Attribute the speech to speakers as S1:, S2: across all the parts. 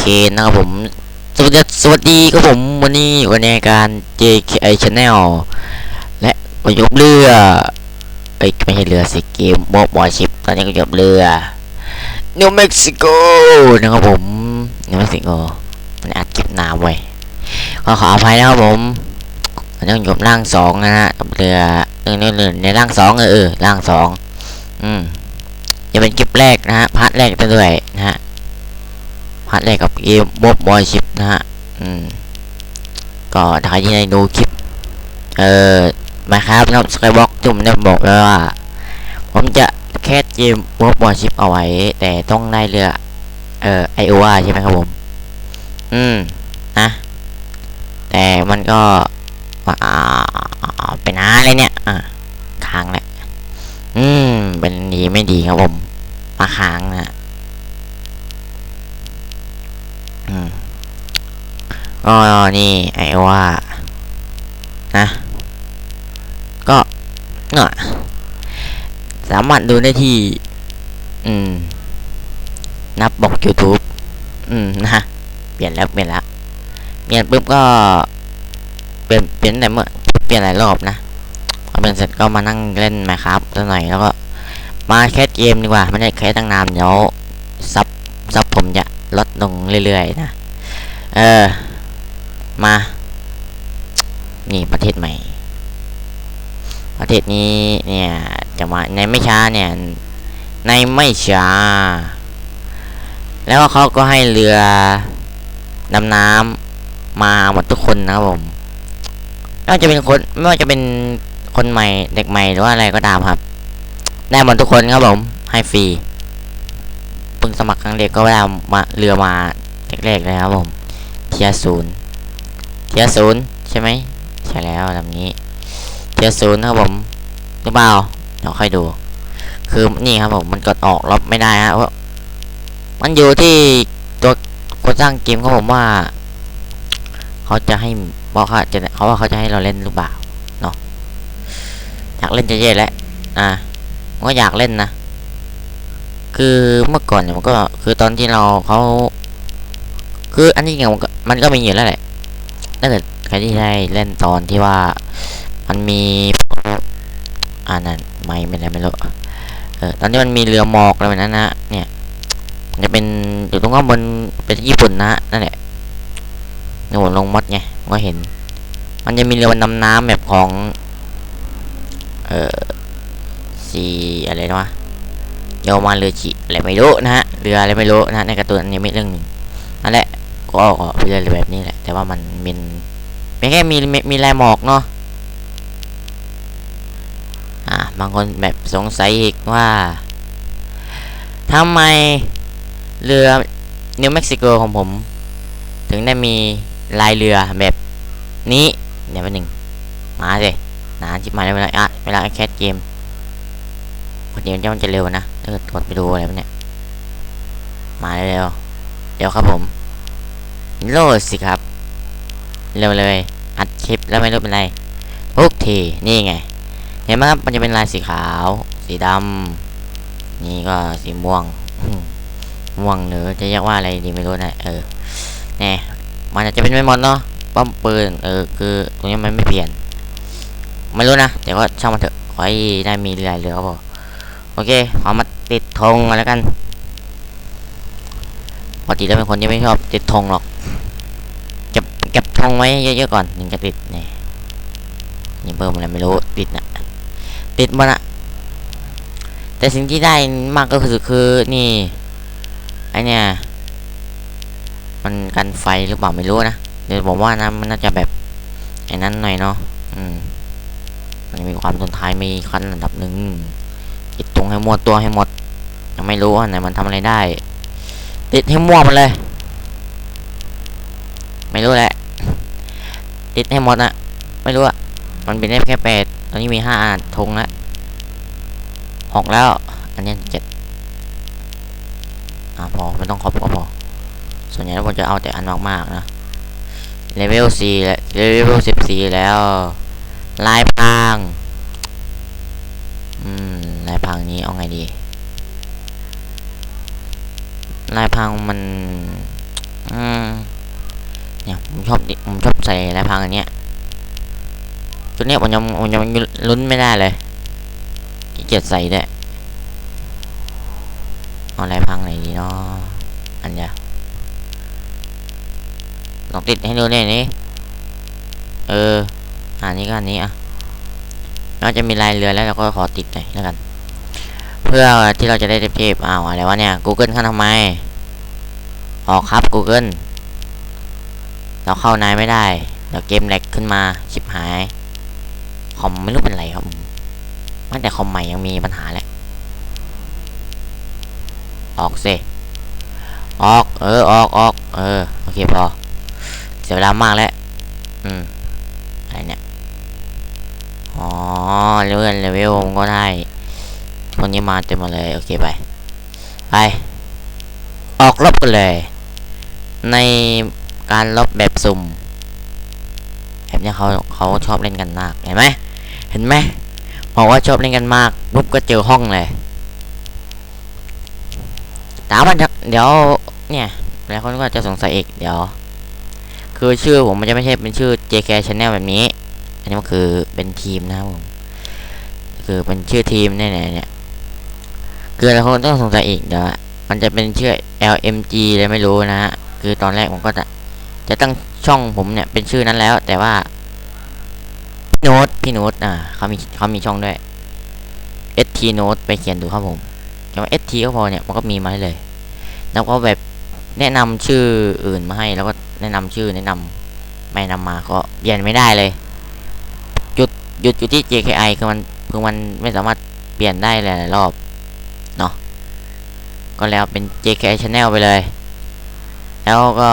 S1: เคนะครับผม สวัสดีสวัสดีครับผมวันนี้อยู่ในรายการ JKI Channel และก็ยกเรือเอ้ยไม่ใช่เรือสิเกมบอบบอชิปตอนนี้ก็ยกเรือนิวเม็กซิโกนะครับผมนิวเม็กซิโกมันอัดคลิปนานไว้ก็ขออภัยนะครับผมมันต้ยกร่างสองนะฮะกับเรือเรื่องนี้ในร่างสองเออเออร่างสองอืมจะเป็นคลิปแรกนะฮะพาร์ทแรกซะด้วยนะฮะ พาร์ทแรกกับเกมบ๊อบบอยชิปนะฮะ อืม ก็ถ้าที่ได้ดูคลิป เอ่อมาครับนะครับสกายบ็อกจุ่มได้บอกไว้ว่า ผมจะแคสเกมบ๊อบบอยชิปเอาไว้ แต่ต้องได้เรือ เอ่อไอโออาใช่ไหมครับผม อืม นะ แต่มันก็อ่าเป็นอะไรเนี่ย อ่าค้างแหละ อืม เป็นดีไม่ดีครับผมมาค้างนะ อืมก็นี่ไอว่านะ ก็เนาะสามารถดูได้ที่ อืม นับบอก YouTube อืมนะเปลี่ยนแล้วเปลี่ยนแล้วเปลี่ยนปุ๊บก็ เปลี่ยนเปลี่ยนแต่เมื่อเปลี่ยนหลายรอบนะพอเปลี่ยนเสร็จก็มานั่งเล่นไหมครับสักหน่อยแล้วก็ มาแคสเกมดีกว่าไม่ได้แคสตั้งนานเดี๋ยวซับซับผมจะ ลดลงเรื่อยๆนะ เออ มา นี่ประเทศใหม่ ประเทศนี้เนี่ยจะมาในไม่ช้าเนี่ย ในไม่ช้า แล้วเขาก็ให้เรือดำน้ำมาหมดทุกคนนะครับผมไม่ว่าจะเป็นคนไม่ว่าจะเป็นคนใหม่เด็กใหม่หรือว่าอะไรก็ตามครับ ได้หมดทุกคนครับผมให้ฟรี เพิ่งสมัครครั้งเด็กก็ได้มาเรือมาแรกๆเลยครับผมเทียศูนย์เทียศูนย์ใช่ไหมใช่แล้วลำนี้เทียศูนย์ครับผมหรือเปล่าเดี๋ยวค่อยดู คือนี่ครับผมมันกดออกลบไม่ได้ฮะเพราะมันอยู่ที่ตัวคนสร้างเกมเขาผมว่า เขาจะให้บอกเขาจะเขาว่าเขาจะให้เราเล่นหรือเปล่าเนาะอยากเล่นจะเย่แล้วอะก็อยากเล่นนะ คือเมื่อก่อนเนี่ยมันก็คือตอนที่เราเขาคืออันนี้เนี่ยมันก็มันก็มีอยู่แล้วแหละถ้าเกิดใครที่ได้เล่นตอนที่ว่ามันมีอ่านั่นไม่ไม่ได้ไม่รู้เออตอนที่มันมีเรือหมอกอะไรแบบนั้นนะเนี่ยมันจะเป็นอยู่ตรงข้างบนเป็นญี่ปุ่นนะนั่นแหละนี่ผมลงมดไงก็เห็น มันจะมีเรือดำน้ำแบบของ เออสีอะไรนะ วะโยมาเรือจิอะไรไม่รู้นะฮะเรืออะไรไม่รู้นะฮะในการ์ตูนอนิเมะเรื่องนึงนั่นแหละก็เป็นเรือแบบนี้แหละ แต่ว่ามันเป็นแค่มีมีแรหมอกเนาะอ่าบางคนแบบสงสัยอีกว่าทำไมเรือนิวเม็กซิโกของผม ถึงได้มีลายเรือแบบนี้เดี๋ยวไปหนึ่งมาสินานจิบมาได้เวลาอะเวลาแคสเกมพอดีมันจะมันจะเร็วนะถ้าเกิดกดไปดูอะไรเนี้ยมาเร็วๆเดี๋ยวครับผมโลดสิครับ เร็วเลย อัดคลิปแล้วไม่รู้เป็นไรทุกทีนี่ไง เห็นไหมครับมันจะเป็นลายสีขาว สีดำนี่ก็สีม่วงม่วงหรือจะเรียกว่าอะไรดีไม่รู้นะเออเนี่ยมันอาจจะเป็นไม่หมดเนาะป้อมปืนเออคือตรงนี้มันไม่เปลี่ยน ไม่รู้นะแต่ก็ช่างมันเถอะขอให้ได้มีลายเรือก็พอโอเคขอมาติดธงมาแล้วกันปกติแล้วเป็นคนที่ไม่ชอบติดธงหรอกเก็บเก็บธงไว้เยอะๆก่อนถึงจะติดนี่นี่เพิ่มอะไรไม่รู้ติดนะติดมันอะแต่สิ่งที่ได้มากก็คือคือนี่ไอเนี่ยมันกันไฟหรือเปล่าไม่รู้นะเดี๋ยวผมว่านะมันน่าจะแบบไอ้นั้นหน่อยเนาะอืมมันมีความทนทานมีขั้นระดับหนึ่ง ติดตรงให้มั่วตัวให้หมด ยังไม่รู้ว่าไหนมันทำอะไรได้ ติดให้มั่วมันเลย ไม่รู้แหละ ติดให้หมดอะไม่รู้อะมันเป็นได้แค่แปดตอนนี้มีห้าอันธงแล้วหกแล้ว อันนี้เจ็ดอ่าพอไม่ต้องครบก็พอ ส่วนใหญ่แล้วผมจะเอาแต่อันมากๆนะเลเวลสี่แล้วเลเวลสิบสี่แล้วลายพาง มลายพังนี้เอาไงดี ลายพังมัน อืมเนี่ยผมชอบผมชอบใส่ลายพรางอันเนี้ยตัวเนี้ยผมยังผมยังลุ้นไม่ได้เลยขี้เกียจใส่ด้วยเอาลายพรางไหนดีเนาะอันเนี้ยลองติดให้ดูหน่ยนี่เอออันนี้ก็อันนี้อะเราจะมีลายเรือแล้วเราก็ขอติดหน่อยแล้วกัน พื่อที่เราจะได้เทปๆอ้าวอะไรวะเนี่ย Google เข้าทำไม ออกครับ Google เราเข้านายไม่ได้ เดี๋ยวเกมแลกขึ้นมาชิบหาย คอมไม่รู้เป็นไรครับตั้งแต่คอมใหม่ยังมีปัญหาแหละ ออกสิออก เออ ออกออกเออ โอเคพอ เสียเวลามากแล้ว อืม อะไรเนี่ย อ๋อ เลื่อนเลเวลผมก็ได้ คนนี้มาเต็มมดเลย โอเคไป ไป ออกรบกันเลย ในการลบแบบสุ่มแบบนี้เขาเขาชอบเล่นกันมาก เห็นไหม เห็นไหมบอกว่าชอบเล่นกันมากปุ๊บก็เจอห้องเลยถามว่าเดี๋ยว เนี่ยหลายคนก็จะสงสัยอีก เดี๋ยว คือชื่อผมมันจะไม่ใช่เป็นชื่อ JK Channel แบบนี้ อันนี้มันคือเป็นทีมนะครับผม คือเป็นชื่อทีมนี่ยเนี่ยเนี่ย คือหลายคนต้องสงสัยอีกเดี๋ยวมันจะเป็นชื่อ LMG เลยไม่รู้นะฮะคือตอนแรกผมก็จะจะตั้งช่องผมเนี่ยเป็นชื่อนั้นแล้ว แต่ว่าพี่โน้ตพี่โน้ตอ่าเขามีเขามีช่องด้วย ST Note ไปเขียนดูครับผมแค่ว่า ST ก็พอเนี่ยมันก็มีมาให้เลย แล้วก็แบบแนะนำชื่ออื่นมาให้แล้วก็แนะนำชื่อแนะนำไม่นำมาก็เปลี่ยนไม่ได้เลยหยุดหยุดอยู่ที่ JKI คือมันคือมันไม่สามารถเปลี่ยนได้หลายรอบ ก็แล้วเป็น JK Channel ไปเลย แล้วก็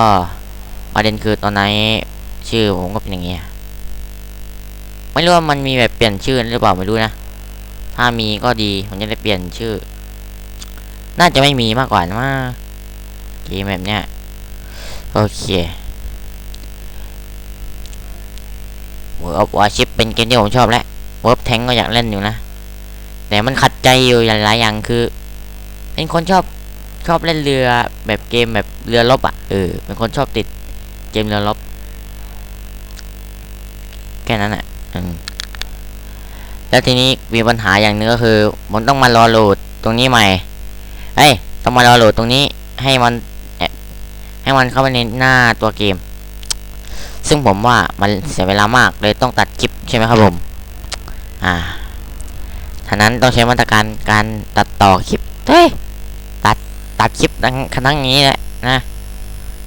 S1: ประเด็นคือตอนนี้ชื่อผมก็เป็นอย่างเงี้ยไม่รู้ว่ามันมีแบบเปลี่ยนชื่อหรือเปล่าไม่รู้นะ ถ้ามีก็ดีผมจะได้เปลี่ยนชื่อ น่าจะไม่มีมากกว่านะว่าเกมแบบเนี้ยโอเค World of Warship เป็นเกมที่ผมชอบแล้ว World Tank ก็อยากเล่นอยู่นะ แต่มันขัดใจอยู่หลายอย่างคือ เป็นคนชอบ ชอบเล่นเรือแบบเกมแบบเรือรบอะเออเป็นคนชอบติดเกมเรือรบแค่นั้นแหละแล้วทีนี้มีปัญหาอย่างหนึงก็คือผมต้องมารอโหลดตรงนี้ใหม่เอ้ยต้องมารอโหลดตรงนี้ให้มันเอ่อให้มันเข้าไปในหน้าตัวเกม ซึ่งผมว่ามันเสียเวลามากเลยต้องตัดคลิปใช่ไหมครับผม อ่าฉะนั้นต้องใช้มาตรการการตัดต่อคลิปเฮ้ย ตัดคลิปทั้งทั้งอย่างนี้แหละนะ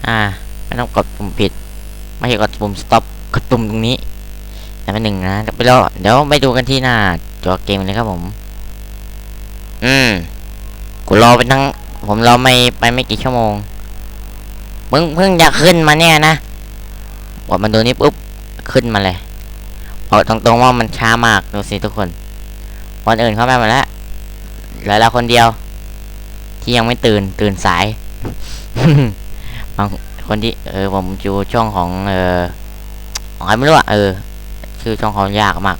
S1: อ่า ไม่ต้องกดปุ่มผิด ไม่ใช่กดปุ่ม stop กดปุ่มตรงนี้แต่เป็นหนึ่งนะเดี๋ยวไปรอเดี๋ยวไปดูกันที่หน้าจอเกมเลยครับผม อืมกูรอไปทั้ง ผมรอไม่ไปไม่กี่ชั่วโมงเพิ่งเพิ่งจะขึ้นมาเนี่ยนะกดมาดูนี่ปุ๊บขึ้นมาเลยบอกตรงๆว่ามันช้ามากดูสิทุกคนวันอื่นเข้าไปหมดแล้วเหลือเราคนเดียว ที่ยังไม่ตื่นตื่นสายบางคนที่เออผมดูช่องของ เออของใครไม่รู้อะเออชื่อช่องเขายากมาก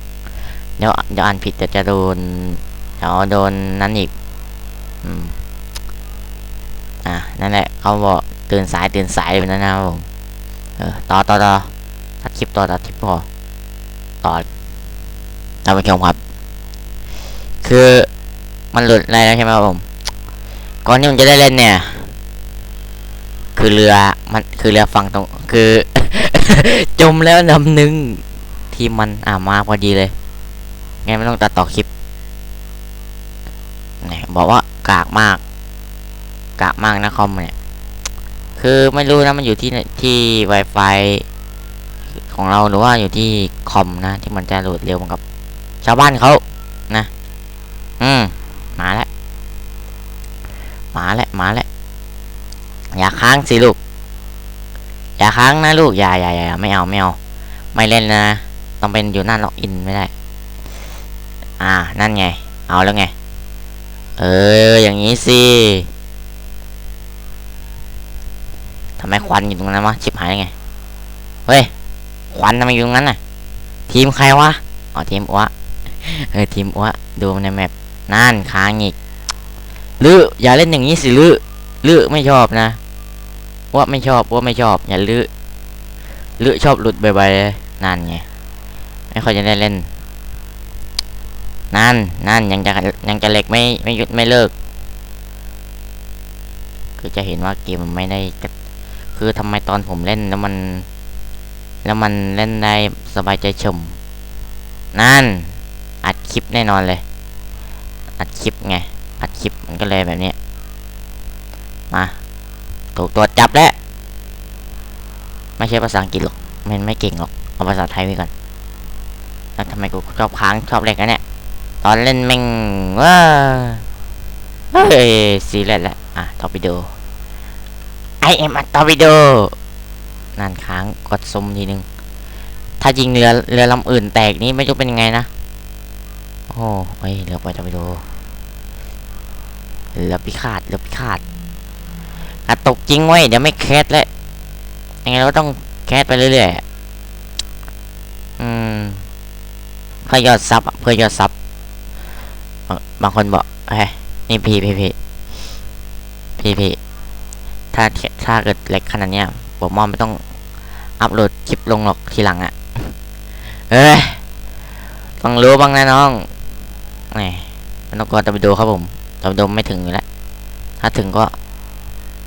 S1: เดี๋ยวเดี๋ยวอ่านผิดจะจะโดนเดี๋ยวโดนนั้นอีกอืมอะนั่นแหละเขาบอกตื่นสายตื่นสายแบบนั้นนะครับผมเออต่อต่อต่อตัดคลิปต่อตัดคลิปพอต่อท่านผู้ชมครับ คือมันหลุดอะไรแล้วใช่ไหมครับผม ก่อนที่ผมจะได้เล่นเนี่ย คือเรือมันคือเรือฝั่งตรงคือ จมแล้วลำหนึ่งทีมมันอ่ามาพอดีเลยงั้นไม่ต้องตัดต่อคลิปเนี่ยบอกว่ากากมาก กากมากนะคอมเนี่ย คือไม่รู้นะมันอยู่ที่ที่ Wi-Fi ของเราหรือว่าอยู่ที่คอมนะที่มันจะโหลดเร็วเหมือนกับ ชาวบ้านเขานะ อืมมาแล้ว มาแล้วมาแล้วอย่าค้างสิลูก อย่าค้างนะลูกอย่าอย่าอย่าไม่เอาไม่เอาไม่เล่นนะ ต้องเป็นอยู่หน้าล็อกอินไม่ได้ อ่า นั่นไง เอาแล้วไง เออ อย่างนี้สิทำไมควันอยู่ตรงนั้นวะ ชิบหายได้ไงเฮ้ย ควันทำไมอยู่ตรงนั้นน่ะ ทีมใครวะ อ๋อ ทีมอ้วเออ ทีมอ้วดูในแมปนั่นค้างอีก ลืออย่าเล่นอย่างนี้สิลือลือไม่ชอบนะ ว่าไม่ชอบว่าไม่ชอบ อย่าลื้อลื้อชอบหลุดบ่อยๆนั่นไงไม่ค่อยจะได้เล่นนั่นนั่นยังจะยังจะเล็กไม่ไม่หยุดไม่เลิก คือจะเห็นว่าเกมมันไม่ได้คือทำไมตอนผมเล่นแล้วมัน แล้วมันเล่นได้สบายใจชม นั่น อัดคลิปแน่นอนเลย อัดคลิปไง อัดคลิปมันก็เลยแบบนี้มาถูกตัวจับแล้วไม่ใช่ภาษาอังกฤษหรอกมันไม่เก่งหรอกเอาภาษาไทยไว้ก่อนแล้วทำไมกูชอบค้างชอบเล่นกันเนี่ยตอนเล่นแม่งว้าเฮ้ยซีเรียสแล้วอะทอปิโด I am a torpedo นั่นค้างกดซุมทีนึงถ้ายิงเรือเรือลำอื่นแตกนี่ไม่รู้เป็นยังไงนะโอ้ยเรือไปทอร์ปิโด เรือพิฆาตเรือพิฆาตกระตกจริงไว้เดี๋ยวไม่แคสแล้วยังไงเราก็ต้องแคสไปเรื่อยๆอืมเพื่อยอดซับเพื่อยอดซับบางบางคนบอกเฮ้ยนี่พีพีพีพีพีถ้าถ้าเกิดเล็กขนาดเนี้ยผมมอมไม่ต้องอัพโหลดคลิปลงหรอกทีหลังอะเอ้ยต้องรู้บ้างนะน้องแหมมันต้องกดตะไปดูครับผม ตะไปดูไม่ถึงอยู่แล้ว ถ้าถึงก็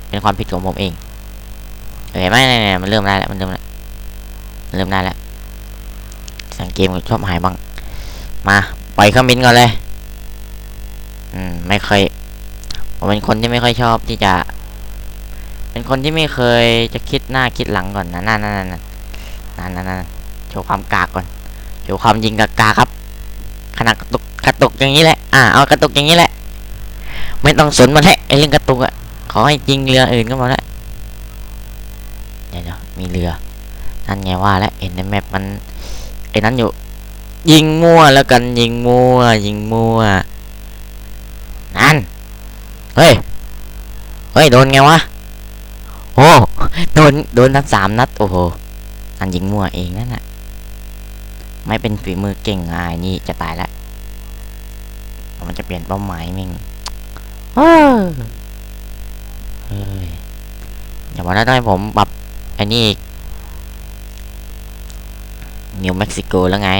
S1: เป็นความผิดของผมเองเอ้ยไม่ไม่ไม่มันเริ่มได้แล้วมันเริ่มแล้วมันเริ่มได้แล้วสังเกมชอบหายบ้าง มาปล่อยเครื่องบินก่อนเลย อืม ไม่เคยผมเป็นคนที่ไม่ค่อยชอบที่จะ เป็นคนที่ไม่เคยจะคิดหน้าคิดหลังก่อนนะนั่นนั่นนั่นนั่นนั่นนั่นโชว์ความกากก่อนโชว์ความยิงกากาครับขนาดกระตุกกระตุกอย่างนี้แหละ อ่าเอากระตุกอย่างนี้แหละ ไม่ต้องสนมันแหละไอ้เรื่องกระตุกอะขอให้ยิงเรืออื่นก็พอละเดี๋ยวเดี๋ยวมีเรือนั่นไงว่าแล้วเห็นในแมปมันไอ้นั้นอยู่ ยิงมั่วแล้วกันยิงมั่ว ยิงมั่วนั่นเฮ้ยเฮ้ยโดนไงวะโอ้โดนโดนทั้งสามนัดโอ้โหอันยิงมั่วเองนั่นน่ะไม่เป็นฝีมือเก่งอ่ายนี่จะตายแล้วมันจะเปลี่ยนเป้าหมายมิง เฮ้ยเฮ้ยอย่ามาได้ต้องให้ผมปรับไอ้นี่อีกนิวเม็กซิโกแล้วไง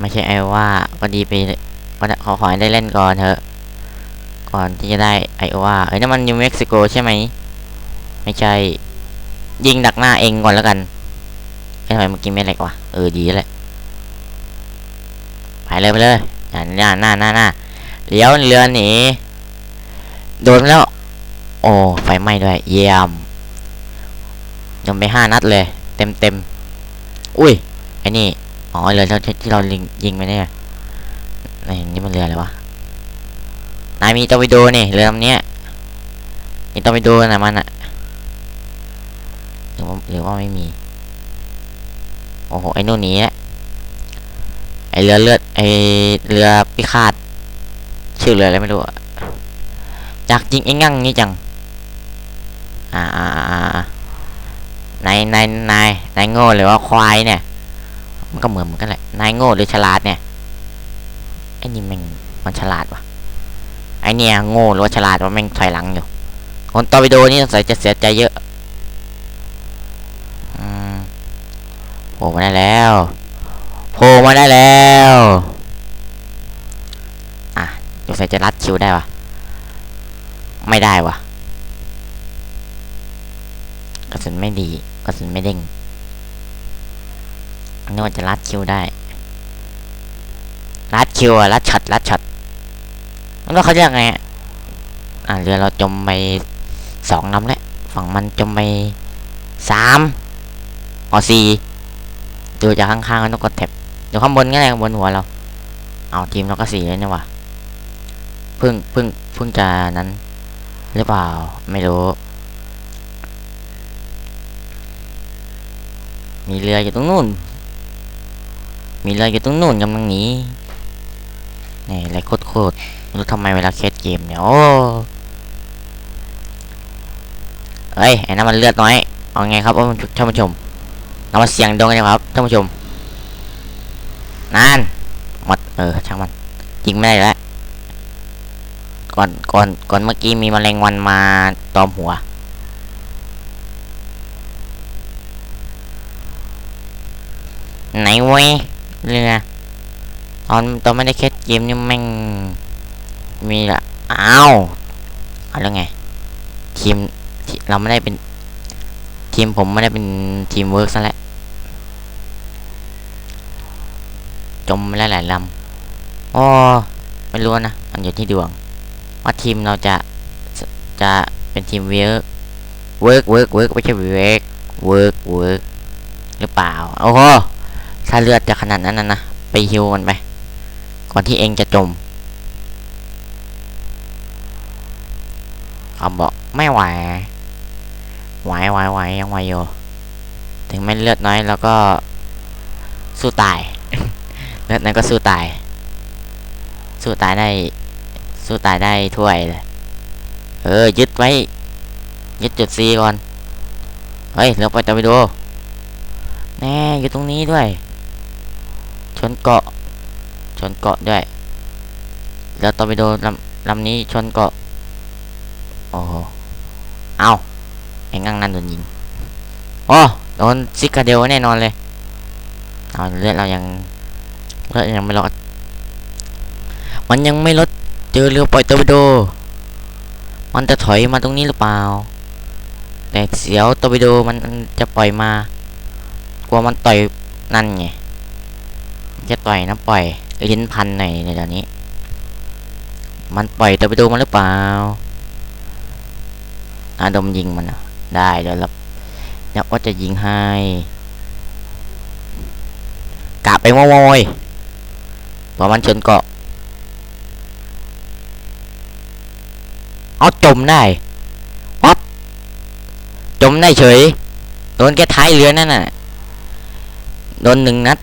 S1: ไม่ใช่ไอ้ว่าก็ดีไปก็ขอขอให้ได้เล่นก่อนเถอะ ก่อนที่จะได้ไอว่าเอ้ยนั่นมันนิวเม็กซิโกใช่ไหม ไม่ใช่ ยิงดักหน้าเองก่อนแล้วกันไอ้ทำไมเมื่อกี้ไม่เล็กวะเออดีแหละไปเลยไปเลยหน้าหน้าหน้าหน้าเลี้ยวเรือหนี โดนแล้ว โอ้ไฟไหม้ด้วย เยี่ยมยังไปห้านัดเลย เต็มเต็มอุ้ยไอ้นี่อ๋อเรือที่ที่เรายิงยิงไปเนี่ยนี่มันเรืออะไรวะนายมีตอร์ปิโดนี่เรือลำเนี้ยมีตอร์ปิโดนะมันอะหรือว่าหรือว่าไม่มี โอ้โหไอ้นู่นหนี้แล้วไอเรือเลือดไอเรือพิฆาตชื่อเรืออะไรไม่รู้อะ อยากยิงไอ้งั่งนี่จัง อ่าอ่าอ่านายนายนายนายโง่หรือว่าควายเนี่ย มันก็เหมือนเหมือนกันแหละ นายโง่หรือฉลาดเนี่ย ไอ้นี่แม่งมันฉลาดวะไอเนี่ยโง่หรือว่าฉลาดว่าแม่งถอยหลังอยู่ คนต่อร์ปิโดนี่สงสัยจะเสียใจเยอะอืมโผล่มาได้แล้วโผล่มาได้แล้ว อะสงสัยจะรัดคิวได้วะ ได้วะกระสุนไม่ดีกระสุนไม่เด้งนึกว่าจะรัดคิวได้รัดคิวอะรัดช็อตรัดช็อตมันก็เขาจะยังไงอะเรือเราจมไปสองลำแล้วฝั่งมันจมไปสามอ๋อสี่ดูจากข้างๆมันต้องกดแท็บอยู่ข้างบนก็ได้ข้างบนหัวเรา เอาทีมเราก็สี่เลยนี่หว่าเพิ่งเพิ่งเพิ่งจะนั้น หรือเปล่า ไม่รู้ มีเรืออยู่ตรงนู่น มีเรืออยู่ตรงนู่นกำลังหนีนี่อะไรโคตรโคตรรู้ทำไมเวลาเคสเกมเนี่ย โอ้เฮ้ยไอ้นั่นมันเลือดน้อย เอาไงครับท่านผู้ชมเรามาเสียงดวงกันดีครับท่านผู้ชมนานหมดเออช่างมันยิงไม่ได้แล้ว ก่อนก่อนก่อนเมื่อกี้มีแมลงวันมาตอมหัว ไหนเว้ยเรือตอนตอนไม่ได้แคสเกมนี่แม่งมีละอ้าวอะไรไง ทีมเราไม่ได้เป็น ทีมผมไม่ได้เป็นทีมเวิร์กซะแล้วจมแล้วหลายลำอ๋อไม่รู้นะ มันอยู่ที่ดวง ว่าทีมเราจะจะเป็นทีมเวิร์กเวิร์กเวิร์กเวิร์กไม่ใช่เวิร์กเวิร์กเวิร์กหรือเปล่าโอ้โหถ้าเลือดจะขนาดนั้นนะนะไปฮิวมันไปก่อนที่เองจะจมเขาบอกไม่ไหวไหวไหวไหวยังไหวอยู่ถึงแม้เลือดน้อยแล้วก็สู้ตายเลือดน้อยก็สู้ตาย สู้ตายได้ สู้ตายได้ถ้วยเลย เออ ยึดไว้ ยึดจุดซีก่อน เฮ้ยเราไปตะไปดู แน่อยู่ตรงนี้ด้วย ชนเกาะ ชนเกาะด้วย แล้วต่อร์ปิโดลำลำนี้ชนเกาะ โอ้โห เอาไอ้งั่งนั่นโดนยิงโอ้โดนซิกาเดลแน่นอนเลยเอาเลือดเรายังเลือดยังไม่ลด มันยังไม่ลด เจอเรือปล่อยตอร์ปิโด มันจะถอยมาตรงนี้หรือเปล่า แต่เสียวตอร์ปิโดมันจะปล่อยมา กลัวมันต่อยนั่นไง จะต่อยนะปล่อยลิ้นพันหน่อยในเดี๋ยวนี้ มันปล่อยตอร์ปิโดมันหรือเปล่าอาดมยิงมันอะได้เดี๋ยวรับเดี๋ยวว่าจะยิงให้กลับไปโมโมยเพราะมันชนเกาะ เอาจมได้วับจมได้เฉย โดนแค่ท้ายเรือนั่นน่ะ โดนหนึ่งนัด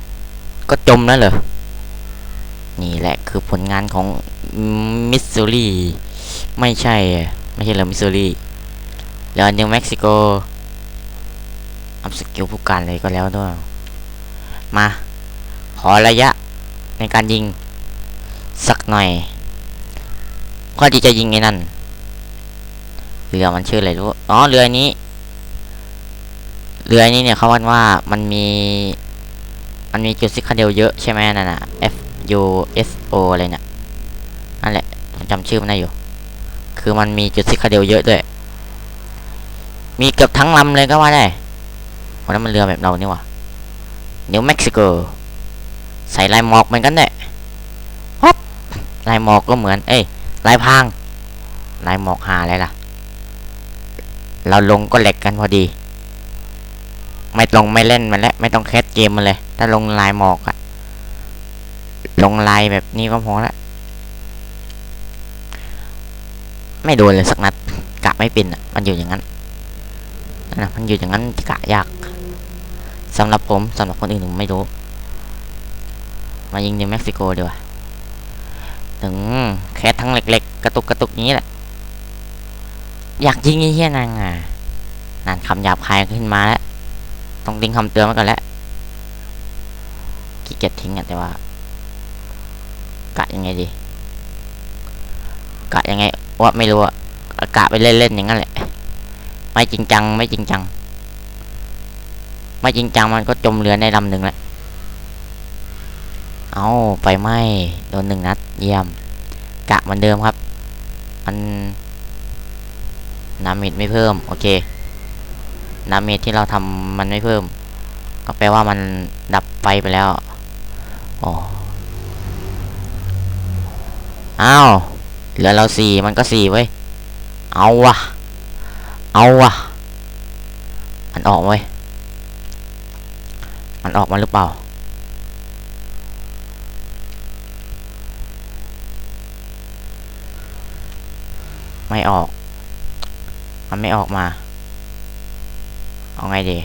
S1: ก็จมแล้วเหรอ นี่แหละคือผลงานของมิสซูรีไม่ใช่ ไม่ใช่เหรอมิสซูรีเรือนิวเม็กซิโกอัพสกิลผู้การเลยก็แล้วด้วย มา ขอระยะในการยิง สักหน่อยพอที่จะยิงไอ้นั่น เรือมันชื่ออะไรรู้ อ๋อ เรือนี้ เรือนี้เนี่ยเขาว่าว่ามันมี มันมีจุดซิคาเดลเยอะใช่ไหมนั่นน่ะ F U S O อะไรเนี่ย นั่นแหละผมจำชื่อมันได้อยู่ คือมันมีจุดซิคาเดลเยอะด้วย มีเกือบทั้งลำเลยก็ว่าได้เพราะนั้นมันเรือแบบเรานี่ว่านิวเม็กซิโก ใส่ลายหมอกเหมือนกันเนี่ยฮับลายหมอกก็เหมือน เอ้ย ลายพราง ลายหมอกหาอะไรล่ะ เราลงก็เหล็กกันพอดี ไม่ลงไม่เล่นมันแล้วไม่ต้องแคสเกมมันเลย ถ้าลงลายหมอกอะลงลายแบบนี้ก็พอละไม่โดนเลยสักนัดกะไม่เป็นอะมันอยู่อย่างนั้นนะมันอยู่อย่างนั้นกะยากสำหรับผมสำหรับคนอื่นผมไม่รู้ มายิงนิวเม็กซิโกดีกว่าถึงแคสทั้งเล็กๆ กระตุกกระตุกนี้แหละ อยากยิงไอ้เหี้ยนางอะนั่นคำหยาบคายขึ้นมาแล้ว ต้องดิ้งคำเตือนไว้ก่อนแล้วขี้เกียจทิ้งอะแต่ว่ากะยังไงดีกะยังไงว่าไม่รู้อะกะไปเล่นๆอย่างนั้นแหละไม่จริงจังไม่จริงจัง ไม่จริงจังมันก็จมเรือในลำหนึ่งแล้วเอาไฟไหม้โดนหนึ่งนัดเยี่ยม กะเหมือนเดิมครับ มัน น้ำเม็ดไม่เพิ่ม โอเค น้ำเม็ดที่เราทำมันไม่เพิ่ม ก็แปลว่ามันดับไฟไปแล้วอ๋ออ้าวเหลือเราสี่มันก็สี่เว้ย เอาวะเอาวะมันออกเว้ย มันออกมาหรือเปล่า ไม่ออก มันไม่ออกมา เอาไงดี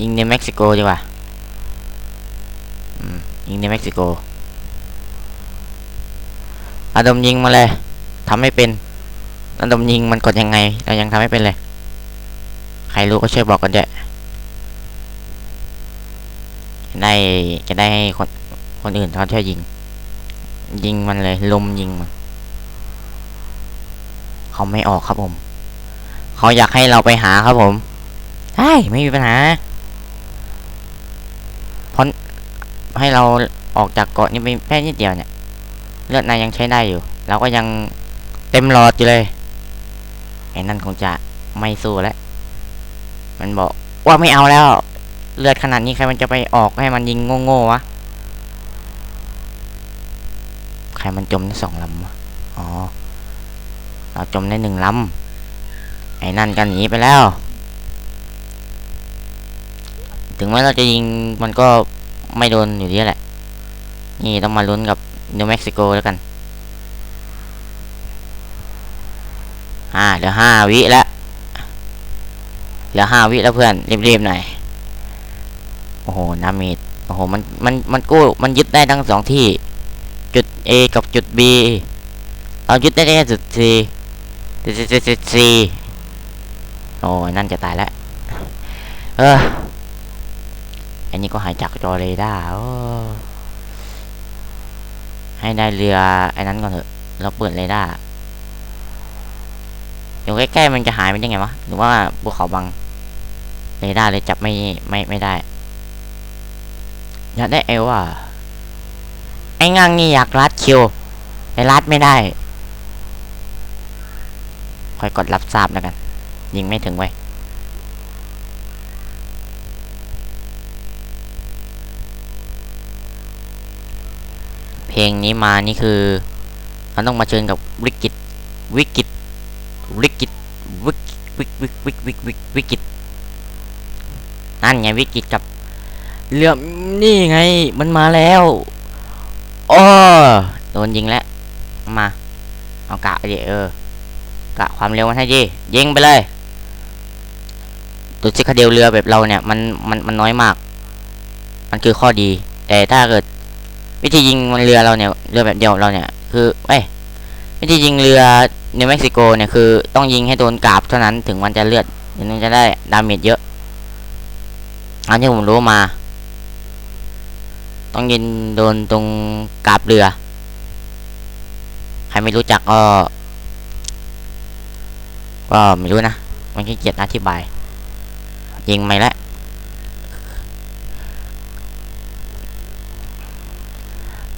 S1: ยิงในเม็กซิโกดีกว่ายิงในเม็กซิโกอาดมยิงมาเลยทำไม่เป็นอาดมยิงมันกดยังไง เรายังทำไม่เป็นเลย ใครรู้ก็ช่วยบอกกันด้วยจะได้จะได้ให้คนคนอื่นเขาช่วยยิง ยิงมันเลย ลมยิงมันเขาไม่ออกครับผม เขาอยากให้เราไปหาครับผมใช่ไม่มีปัญหาพราะให้เราออกจากเกาะนี้ไปแค่นิดเดียวเนี่ยเลือดนายยังใช้ได้อยู่เราก็ยังเต็มหลอดอยู่เลยไอ้นั่นคงจะไม่สู้แล้ว มันบอกว่าไม่เอาแล้ว เลือดขนาดนี้ใครมันจะไปออกให้มันยิงโง่ๆวะ ใครมันจมได้สองลำอ๋อ เราจมได้หนึ่งลำไอ้นั่นกันหนีไปแล้ว ถึงแม้เราจะยิงมันก็ไม่โดนอยู่ดีแหละ นี่ต้องมาลุ้นกับนิวเม็กซิโกแล้วกันอ่าเหลือห้าวิแล้วเหลือห้าวิแล้วเพื่อนรีบๆหน่อย โอ้โหนามิดโอ้โห มัน มัน มันกู้ มันยึดได้ทั้งสองที่ จุด A กับจุด B เรายึดได้แค่จุด C จุด C จุด C โอ้ยนั่นจะตายแล้วเอออันนี้ก็หายจากจอเรดาร์ให้ได้เรือไอ้นั้นก่อนเถอะ เราเปิดเรดาร์อยู่ใกล้ๆมันจะหายไปได้ไงวะ หรือว่าภูเขาบังเรดาร์เลยจับไม่ไม่ไม่ได้อยากได้เอลว่ะ ไอ้งังนี่อยากรัดคิวไอ้รัดไม่ได้คอยกดรับทราบแล้วกัน ยิงไม่ถึงไว้ยเพลงนี้มานี่คือเราต้องมาเชิญกับวิกฤตวิกฤตวิกฤตวิกวิกวิกวิกวิกวิกวิกฤตนั่นไงวิกฤตกับเรื่องนี่ไงมันมาแล้ว โอ้โดนยิงแล้ว มา เอากะไปดิเออ กะความเร็วมันให้ดิยิงไปเลย ตัวชิคาเดลเรือแบบเราเนี่ย มันมันมันน้อยมาก มันคือข้อดี แต่ถ้าเกิด วิธียิงมันเรือเราเนี่ย เรือแบบเดียวเราเนี่ย คือเอ้ยวิธียิงเรือนิวเม็กซิโกเนี่ยคือต้องยิงให้โดนกราบเท่านั้นถึงมันจะเลือดถึงมันจะได้ดาเมจเยอะอันที่ผมรู้มา ต้องยิงโดนตรงกาบเรือ ใครไม่รู้จักก็ก็ไม่รู้นะ มันขี้เกียจอธิบาย ยิงไม่ละ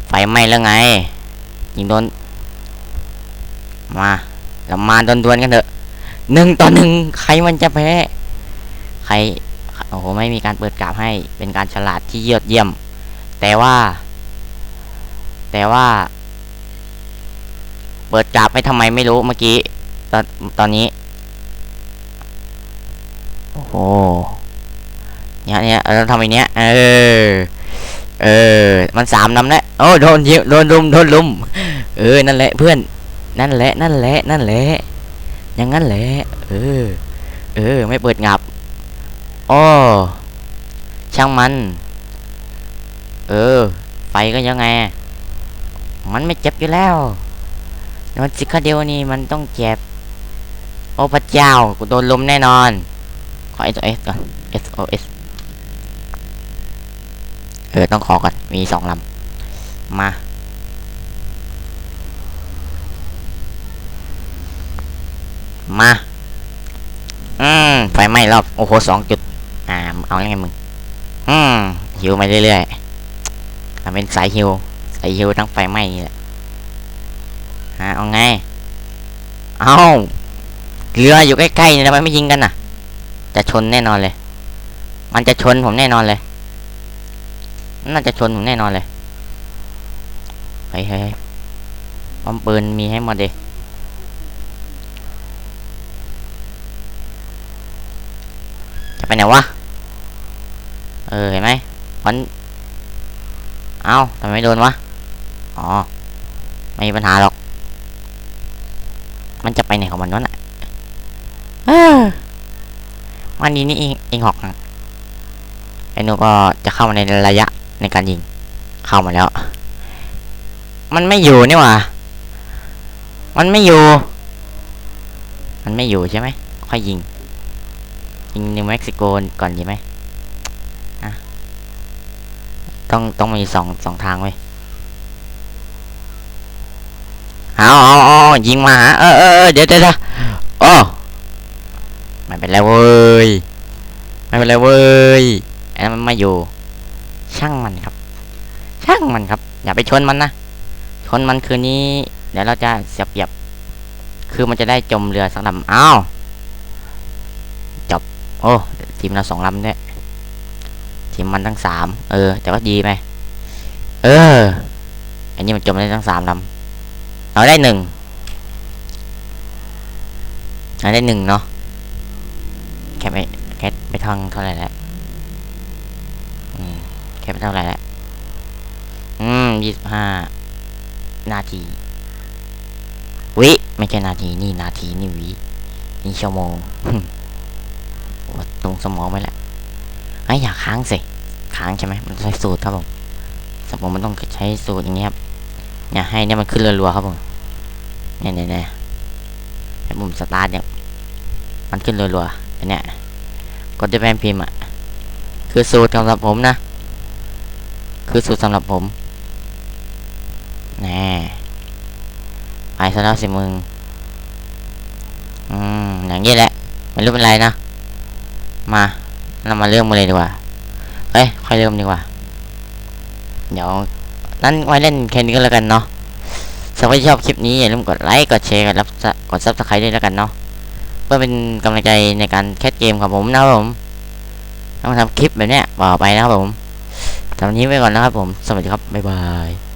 S1: ไฟไหม้แล้วไง ยิงโดน มาเรามาดวลๆกันเถอะหนึ่งต่อหนึ่งใครมันจะแพ้ ใคร โอ้โห ไม่มีการเปิดกราบให้ เป็นการฉลาดที่ยอดเยี่ยม แต่ว่า แต่ว่า เปิดกราบไม่ทำไมไม่รู้เมื่อกี้ ตอนตอนนี้ โอ้โหเนี่ยเนี่ยเราทำอย่างเนี้ย เออ เออ มันสามนำแล้วโอ้โดนยิงโดนลุมโดนลุม เออ นั่นแหละเพื่อน นั่นแหละ นั่นแหละ นั่นแหละ อย่างนั้นแหละ เออ เออ ไม่เปิดงับ โอ้ ช่างมัน เออไฟก็ยังไง มันไม่เจ็บอยู่แล้วมันสิคาเดียวนี่มันต้องเจ็บ โอ้พระเจ้ากูโดนลมแน่นอน ขอ SOS ก่อน SOS เออ ต้องขอก่อน มีสองลำ มา มา อืม ไฟไหม้รอบ โอ้โหสองจุด อ่า เอาไงมึง อืมหิวมาเรื่อยๆ เราเป็นสายหิวสายหิวทั้งไฟไหม้นี่แหละฮะเอาไง เอาเรืออยู่ใกล้ๆนี่ทำไมไม่ยิงกันน่ะ จะชนแน่นอนเลย มันจะชนผมแน่นอนเลย น่าจะชนผมแน่นอนเลยเฮ้ยเฮ้ยบอมปืนมีให้หมดเลยจะไปไหนวะ เออเห็นไหมมัน เอาทำไมไม่โดนวะ อ๋อ ไม่มีปัญหาหรอก มันจะไปไหนของมันวะน่ะวันนี้นี่เองเองหอกไอ้นูก็จะเข้ามาในระยะในการยิง เข้ามาแล้ว มันไม่อยู่นี่หว่า มันไม่อยู่ มันไม่อยู่ใช่ไหม ค่อยยิง ยิงนิวเม็กซิโกก่อนดีไหม ต้องต้องมีสองสองทางเว้ยเอาเอาเอายิงมาหาเออเออเดี๋ยวเดี๋ยวโอ้ไม่เป็นไรเว้ยไม่เป็นไรเว้ยไอ้นั่นมันม่อยู่ ช่างมันครับ ช่างมันครับ อย่าไปชนมันนะชนมันคืนนี้ เดี๋ยวเราจะเสียเปียบ คือมันจะได้จมเรือสักลำอ้าวจบโอ้ทีมเราสองลำด้วย มมันทั้งสามเออ แต่ว่าดีไหมเออ อันนี้มันจมได้ทั้งสามลำเราได้หนึ่งเราได้หนึ่งเนาะแค่ไปแค่ไปทางเท่าไหร่แล้วแค่ไปเท่าไหร่แล้วอืมยี่สิบห้านาที วิไม่ใช่นาทีนี่นาทีนี่วินี่ชั่วโมงตรงสมองไปแล้ว อ้อย่าค้างสิ ค้างใช่ไหมมันใช้สูตรครับผมสมองมันต้องใช้สูตรอย่างนี้ครับ อย่าให้เนี่ยมันขึ้นรัวๆครับผมเนี่ยเนี่ยเนี่ยให้ผมสตาร์ทเนี่ย มันขึ้นรัวๆอันเนี้ยกดด้วยแป้นพิมพ์อะ คือสูตรสำหรับผมนะ คือสูตรสำหรับผมแน่ไปซะแล้วสิมึง อืม อย่างนี้แหละ ไม่รู้เป็นไรนะ มา เรามาเริ่มกันเลยดีกว่า เอ้ย ค่อยเริ่มดีกว่า เดี๋ยวนั้นไว้เล่นแค่นี้ก็แล้วกันเนาะถ้าใครชอบคลิปนี้อย่าลืมกดไลค์ กดแชร์ กดรับกดซับสไครต์ด้วยแล้วกันเนาะ เพื่อเป็นกำลังใจในการแคสเกมของผมนะครับผมต้องทำคลิปแบบเนี้ยต่อไปนะครับผมตอนนี้ไว้ก่อนนะครับผม สวัสดีครับ บ๊ายบาย